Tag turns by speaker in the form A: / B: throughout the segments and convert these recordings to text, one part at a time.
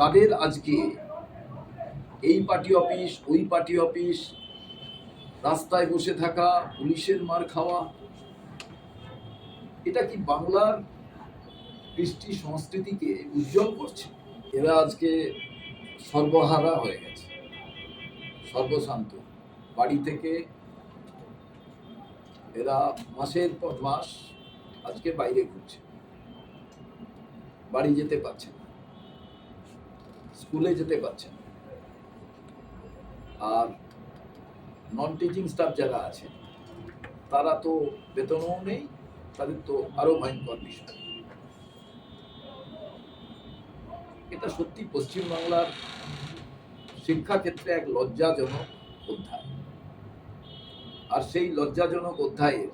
A: তাদের আজকে এই পার্টি অফিস, ওই পার্টি অফিস, রাস্তায় বসে থাকা, পুলিশের মার খাওয়া, এটা কি বাংলার কৃষ্টি সংস্কৃতিকে উজ্জ্বল করছে? এরা আজকে সর্বহারা হয়ে গেছে, সর্বশান্ত। বাড়ি থেকে এরা মাসের পর মাস আজকে বাইরে ঘুরছে, বাড়ি যেতে পারছে না। স্কুলে যেতে পারছে না। আর নন টিচিং স্টাফ যারা আছে, তারা তো বেতনও নেই, তাদের তো আরও ভয়ঙ্কর বিষয়। এটা সত্যি পশ্চিমবাংলার শিক্ষাক্ষেত্রে এক লজ্জাজনক অধ্যায়। আর সেই লজ্জাজনক অধ্যায়ের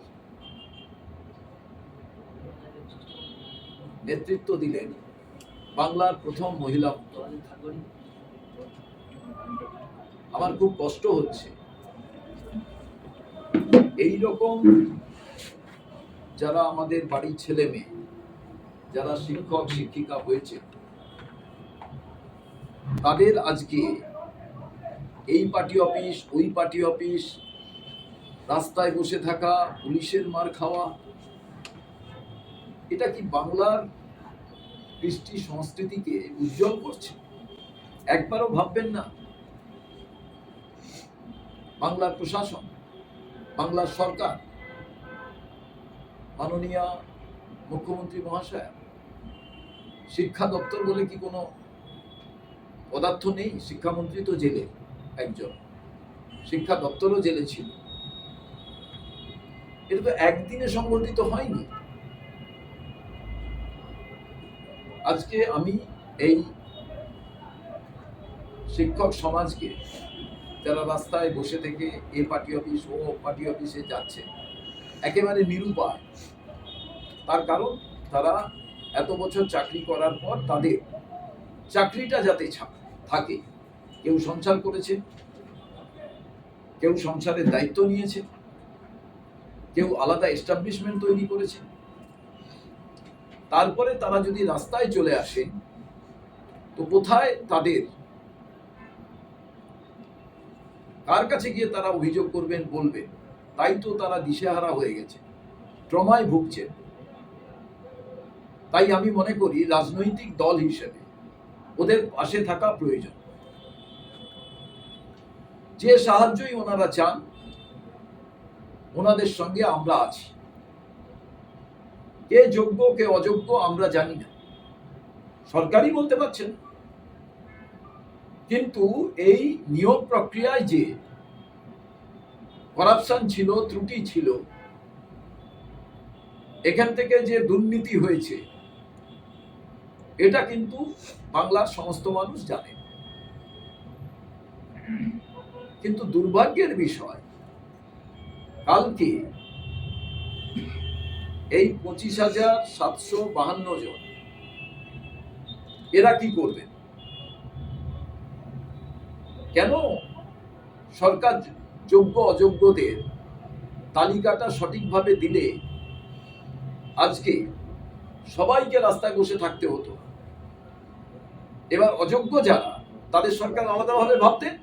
A: নেতৃত্ব দিলেন বাংলার প্রথম মহিলা। আমার খুব কষ্ট হচ্ছে এই রকম যারা আমাদের বাড়ির ছেলে মেয়ে, যারা শিক্ষক, শিক্ষিকা হয়েছে, তাদের আজকে এই পার্টি অফিস, ওই পার্টি অফিস, রাস্তায় বসে থাকা, পুলিশের মার খাওয়া, এটা কি বাংলার কৃষ্টি সংস্কৃতিকে উজ্জ্বল করছে। একবারও ভাববেন না। বাংলার প্রশাসন, বাংলার সরকার, মাননীয় মুখ্যমন্ত্রী মহাশয়, শিক্ষা দপ্তর বলে কি কোনো পদার্থ নেই? শিক্ষামন্ত্রী তো জেলে একজন। শিক্ষা দপ্তরও জেলে ছিল। এটা তো একদিনে সংগঠিত হয়নি। আজকে আমি এই শিক্ষক সমাজকে যারা রাস্তায় বসে থেকে এ পার্টি অফিস, ও পার্টি অফিসে যাচ্ছে, একেবারে নিরুপায়। তার কারণ তারা এত বছর চাকরি করার পর তাদের চাকরিটা যাতে থাকে, কেউ সংসার করেছে, কেউ সংসারের দায়িত্ব নিয়েছে, কেউ আলাদা এস্টাবলিশমেন্ট তৈরি করেছে তারপরে তারা যদি রাস্তায় চলে আসে, তো কোথায় তাদের? কার কাছে গিয়ে তারা অভিযোগ করবেন, বলবেন? তাই তো তারা দিশেহারা হয়ে গেছে, ট্রমায় ভুগছে। তাই আমি মনে করি রাজনৈতিক দল হিসেবে ওদের পাশে থাকা প্রয়োজন। যে সাহায্যই ওনারা চান, ওনাদের সঙ্গে আমরা আছি। কে যোগ্য কে অযোগ্য আমরা জানি না। সরকারই বলতে পারছেন কিন্তু এই নিয়োগ প্রক্রিয়ায় যে করাপশন ছিল, ত্রুটি ছিল, এখান থেকে যে দুর্নীতি হয়েছে, এটা কিন্তু বাংলার সমস্ত মানুষ জানে। কিন্তু দুর্ভাগ্যের বিষয়, কালকে এই পঁচিশ হাজার সাতশো বাহান্ন জন, এরা কি করবে? কেন? সরকার যোগ্য অযোগ্যদের তালিকাটা সঠিকভাবে দিলে আজকে সবাইকে রাস্তায় বসে থাকতে হতো। এবার অযোগ্য যারা, তাদের সরকার আলাদাভাবে ভাবতেন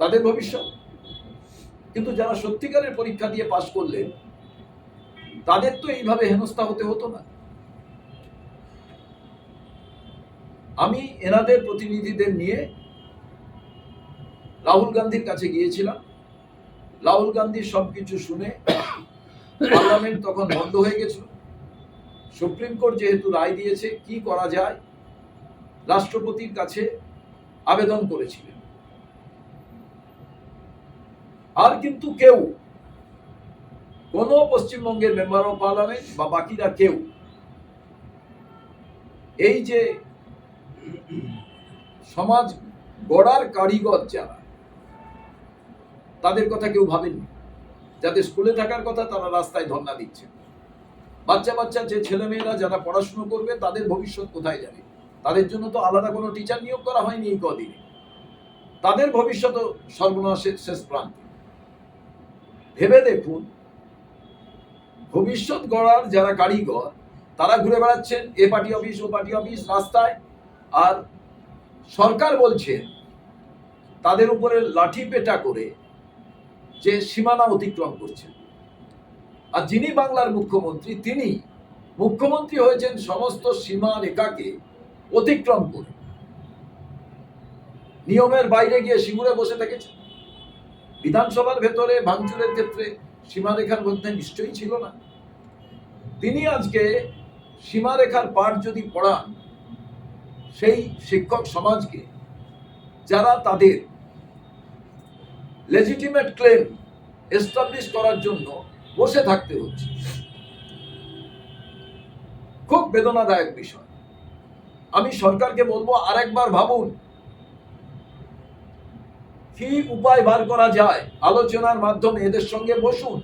A: তাদের ভবিষ্যৎ? কিন্তু যারা সত্যিকারের পরীক্ষা দিয়ে পাশ করলেন তাদের তো এইভাবে হেনস্থা হতে হতো না। আমি এনাদের প্রতিনিধিদের নিয়ে রাহুল গান্ধীর কাছে গিয়েছিলাম। রাহুল গান্ধী সবকিছু শুনে পার্লামেন্ট তখন বন্ধ হয়ে গেছিল। সুপ্রিম কোর্ট যেহেতু রায় দিয়েছে, কি করা যায়? রাষ্ট্রপতির কাছে আবেদন করেছিলেন। আর কিন্তু কেউ কোন পশ্চিমবঙ্গের মেম্বার অফ পার্লামেন্ট বা বাকিরা কেউ এই যে সমাজ গড়ার কারিগর যারা, তাদের কথা কেউ ভাবেনি যাদের স্কুলে থাকার কথা তারা রাস্তায় ধর্ণা দিচ্ছে। বাচ্চা বাচ্চা, যে ছেলেমেয়েরা যারা পড়াশুনো করবে, তাদের ভবিষ্যৎ কোথায় যাবে? তাদের জন্য তো আলাদা কোনো টিচার নিয়োগ করা হয়নি এই কদিনে। তাদের ভবিষ্যৎ সর্বনাশের শেষ প্রান্তে। ভেবে দেখুন ভবিষ্যৎ গড়ার যারা কারিগর, তারা ঘুরে বেড়াচ্ছেন এ পার্টি অফিস, ও পার্টি অফিস রাস্তায়। আর সরকার বলছে, তাদের উপরে লাঠি পেটা করে যে সীমানা অতিক্রম করছে। আর যিনি বাংলার মুখ্যমন্ত্রী, তিনি মুখ্যমন্ত্রী হয়েছেন সমস্ত সীমা রেখাকে অতিক্রম করে। নিয়মের বাইরে গিয়ে সিঙ্গুরে বসে থেকেছে বিধানসভার ভেতরে, ভাঙচুরের ক্ষেত্রে সীমারেখার মধ্যে নিশ্চয়ই ছিল না। তিনি আজকে সীমারেখার পাঠ যদি পড়ান, সেই শিক্ষক সমাজকে, যারা তাদের লেজিটিমেট ক্লেম এস্টাবলিশ করার জন্য বসে থাকতে হচ্ছে, খুব বেদনাদায়ক বিষয়। আমি সরকারকে বলব, আরেকবার ভাবুন কি উপায় বার করা যায়? আলোচনার মাধ্যমে এদের সঙ্গে বসুন।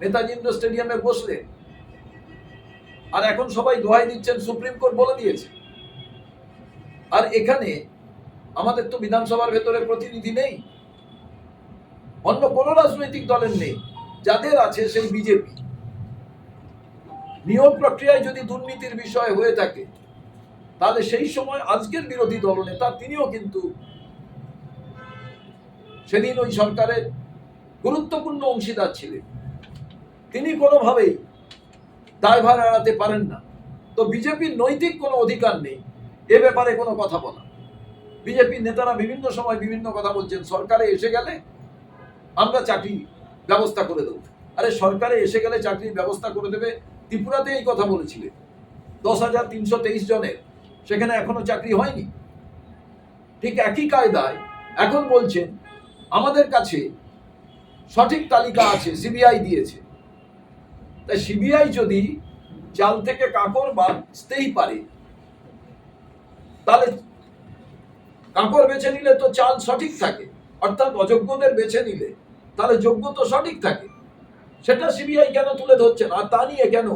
A: নেতাজি স্টেডিয়ামে বসলে। আর এখন সবাই দোহাই দিচ্ছেন, সুপ্রিম কোর্ট বলে দিয়েছে। আর এখানে আমাদের তো বিধানসভার ভেতরে প্রতিনিধি নেই। অন্য কোনো রাজনৈতিক দলের নেই। যাদের আছে সেই বিজেপি। নিয়োগ প্রক্রিয়ায় যদি দুর্নীতির বিষয় হয়ে থাকে, তাহলে সেই সময় আজকের বিরোধী দলনেতা, তিনিও কিন্তু সেদিন ওই সরকারের গুরুত্বপূর্ণ অংশীদার ছিলেন। তিনি কোনোভাবেই দায়ভার এড়াতে পারেন না। তো বিজেপির নৈতিক কোনো অধিকার নেই, এ ব্যাপারে কোনো কথা বলা। বিজেপির নেতারা বিভিন্ন সময় বিভিন্ন কথা বলছেন, সরকারে এসে গেলে আমরা চাকরি ব্যবস্থা করে দেবো। আরে সরকারে এসে গেলে চাকরির ব্যবস্থা করে দেবে ত্রিপুরাতে এই কথা বলেছিলেন। দশ হাজার তিনশো তেইশ জনের, সেখানে এখনও চাকরি হয়নি। ঠিক একই কায়দায় এখন বলছেন আমাদের কাছে সঠিক তালিকা আছে সিবিআই দিয়েছে। তাই সিবিআই যদি চাল থেকে কাকর বাঁচতেই পারে, তাহলে কাকর বেছে নিলে তো চাল সঠিক থাকে, অর্থাৎ অযোগ্যদের বেছে নিলে, তাহলে যোগ্য তো সঠিক থাকে। সেটা সিবিআই কেন তুলে ধরছে না? তা নিয়ে কেন?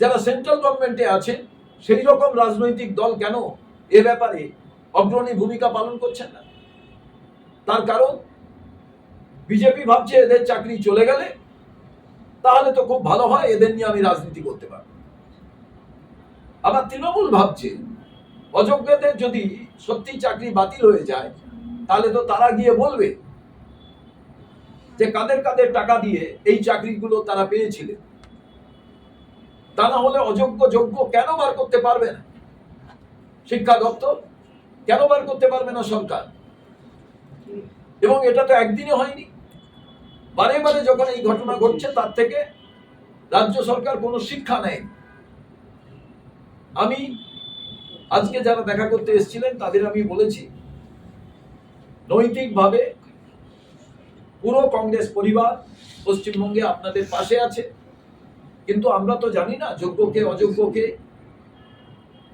A: যারা সেন্ট্রাল গভর্নমেন্টে আছেন সেই রকম রাজনৈতিক দল কেন এ ব্যাপারে অগ্রণী ভূমিকা পালন করছেন না? তার কারণ, বিজেপি ভাবছে এদের চাকরি চলে গেলে তাহলে তো খুব ভালো হয়, এদের নিয়ে আমি রাজনীতি করতে পারব। আবার তৃণমূল ভাবছে, অযোগ্যদের যদি সত্যি চাকরি বাতিল হয়ে যায়, তাহলে তো তারা গিয়ে বলবে যে কাদের কাদের টাকা দিয়ে এই চাকরিগুলো তারা পেয়েছিলেন। তা না হলে অযোগ্য যোগ্য কেন বার করতে পারবে না? শিক্ষা দপ্তর কেন বার করতে পারবে না সরকার? এবং এটা তো একদিনে হয়নি। বারে বারে যখন এই ঘটনা ঘটছে, তার থেকে রাজ্য সরকার কোনো শিক্ষা নেয় আমি আজকে যারা দেখা করতে এসেছিলেন, তাদের আমি বলেছি, নৈতিকভাবে পুরো কংগ্রেস পরিবার পশ্চিমবঙ্গে আপনাদের পাশে আছে। কিন্তু আমরা তো জানি না, যোগ্যকে অযোগ্যকে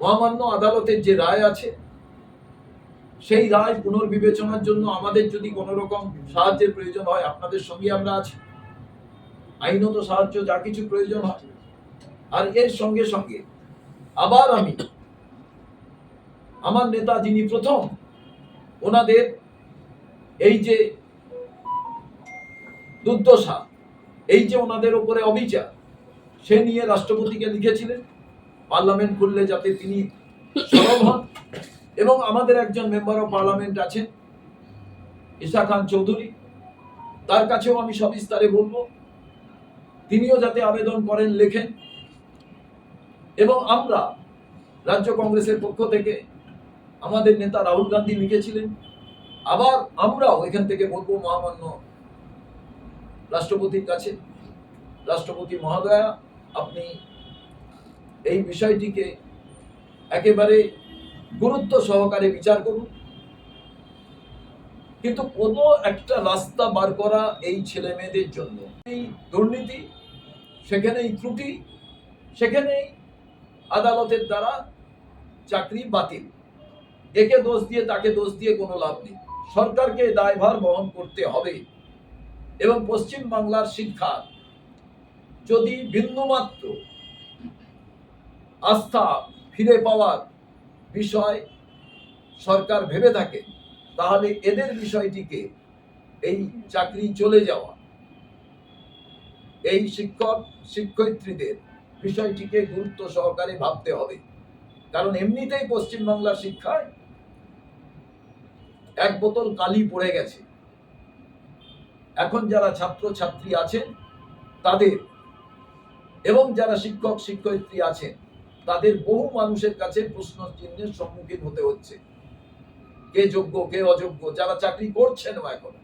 A: মহামান্য আদালতের যে রায় আছে সেই রায় পুনর্বিবেচনার জন্য আমাদের যদি কোনো রকম সাহায্যের প্রয়োজন হয়, আপনাদের সঙ্গে আমরা আছি। আইনত সাহায্য যা কিছু প্রয়োজন হয়। আর এর সঙ্গে সঙ্গে আবার আমি, আমার নেতা যিনি প্রথম, ওনাদের এই যে দুর্দশা, এই যে ওনাদের ওপরে অবিচার, সে নিয়ে রাষ্ট্রপতিকে লিখেছিলেন, পার্লামেন্ট খুললে যাতে তিনি সরব হন। এবং আমাদের একজন মেম্বার অফ পার্লামেন্ট আছেন ঈশা খান চৌধুরী। তার কাছেও আমি সবিস্তারে বলব, তিনিও যাতে আবেদন করেন, লেখেন। এবং আমরা রাজ্য কংগ্রেসের পক্ষ থেকে আমাদের নেতা রাহুল গান্ধী লিখেছিলেন, আবার আমরাও এখান থেকে বলব, মহামান্য রাষ্ট্রপতির কাছে, রাষ্ট্রপতি মহোদয়া, আপনি এই বিষয়টিকে একেবারে গুরুত্ব সহকারে বিচার করুন। কিন্তু কোনো একটা রাস্তা বার করা এই ছেলে মেয়েদের জন্য এই দুর্নীতি, সেখানেই ত্রুটি, সেখানেই আদালতের দ্বারা চাকরি বাতিল। একে দোষ দিয়ে তাকে দোষ দিয়ে কোনো লাভ নেই। সরকারকে দায়ভার বহন করতে হবে এবং পশ্চিম বাংলার শিক্ষা যদি বিন্দুমাত্র আস্থা ফিরে পাওয়ার বিষয় সরকার ভেবে থাকে, তাহলে এদের বিষয়টিকে এই চাকরি চলে যাওয়া, এই শিক্ষক, শিক্ষয়িত্রীদের বিষয়টিকে গুরুত্ব সহকারে ভাবতে হবে। কারণ এমনিতেই পশ্চিমবাংলার শিক্ষায় এক বোতল কালি পড়ে গেছে। এখন যারা ছাত্র ছাত্রী আছেন, তাদের এবং যারা শিক্ষক, শিক্ষয়িত্রী আছেন তাদের বহু মানুষের কাছে প্রশ্ন চিহ্নের সম্মুখীন হতে হচ্ছে। কে যোগ্য, কে অযোগ্য, যারা চাকরি করছেন এখন।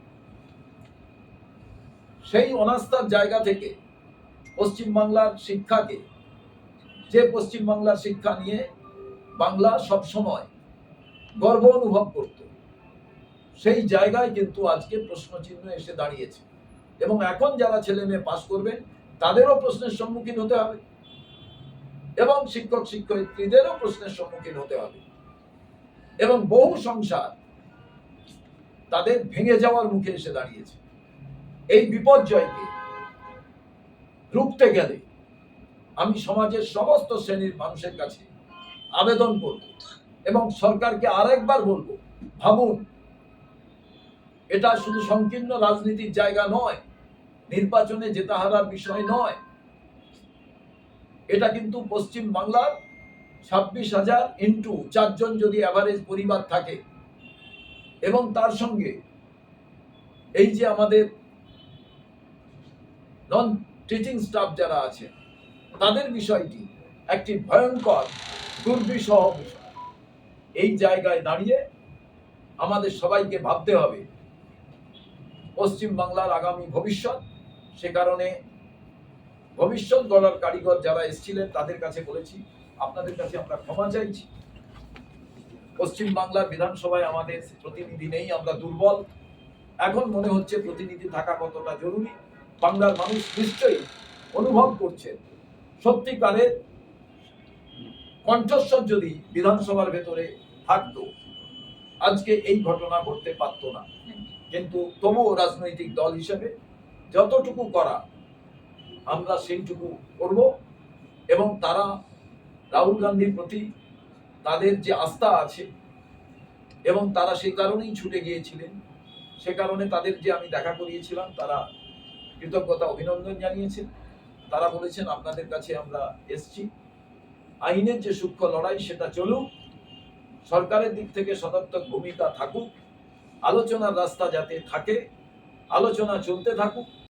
A: সেই অনাস্থার জায়গা থেকে পশ্চিমবাংলার শিক্ষাকে, যে পশ্চিমবাংলার শিক্ষা নিয়ে বাংলা সব সময় গর্ব অনুভব করত, সেই জায়গায় কিন্তু আজকে প্রশ্নচিহ্ন এসে দাঁড়িয়েছে। এবং এখন যারা ছেলে মেয়ে পাশ করবেন, তাদেরও প্রশ্নের সম্মুখীন হতে হবে। এবং শিক্ষক শিক্ষয়িত্রীদেরও প্রশ্নের সম্মুখীন হতে হবে। এবং বহু সংসার তাদের ভেঙে যাওয়ার মুখে এসে দাঁড়িয়েছে। এই বিপর্যয়কে রুখতে গেলে আমি সমাজের সমস্ত শ্রেণির মানুষের কাছে আবেদন করব এবং সরকারকে আরেকবার বলব, ভাবুন, এটা শুধু সংকীর্ণ রাজনীতির জায়গা নয়, নির্বাচনে জেতা হারার বিষয় নয় এটা কিন্তু পশ্চিম বাংলার ছাব্বিশ হাজার ইন্টু চারজন যদি অ্যাভারেজ পরিবার থাকে। এবং তার সঙ্গে এই যে আমাদের নন টিচিং স্টাফ যারা আছে, তাদের বিষয়টি একটি ভয়ঙ্কর, দুর্বিষহ বিষয়। এই জায়গায় দাঁড়িয়ে আমাদের সবাইকে ভাবতে হবে, পশ্চিম বাংলার আগামী ভবিষ্যৎ সে কারণে ভবিষ্যৎ গড়ার কারিগর যারা এসেছিলেন, তাদের কাছে বলেছি, আপনাদের কাছে আমরা ক্ষমা চাইছি। পশ্চিম বাংলার বিধানসভায় আমাদের প্রতিনিধি নেই, আমরা দুর্বল। এখন মনে হচ্ছে প্রতিনিধি থাকা কতটা জরুরি। বাংলার মানুষ নিশ্চয়ই অনুভব করছে। সত্যিকারের কণ্ঠস্বর যদি বিধানসভার ভেতরে থাকতো, আজকে এই ঘটনা ঘটতে পারত না। কিন্তু তবুও রাজনৈতিক দল হিসেবে যতটুকু করা আমরা সেইটুকু করব এবং তারা রাহুল গান্ধীর প্রতি তাদের যে আস্থা আছে এবং তারা সেই কারণেই ছুটে গিয়েছিলেন, সে কারণে তাদের যে আমি দেখা করিয়েছিলাম, তারা কৃতজ্ঞতা, অভিনন্দন জানিয়েছেন। তারা বলেছেন, আপনাদের কাছে আমরা এসছি। আইনের যে সূক্ষ্ম লড়াই, সেটা চলুক। সরকারের দিক থেকে সদর্থক ভূমিকা থাকুক। আলোচনার রাস্তা যাতে থাকে, আলোচনা চলতে থাকুক।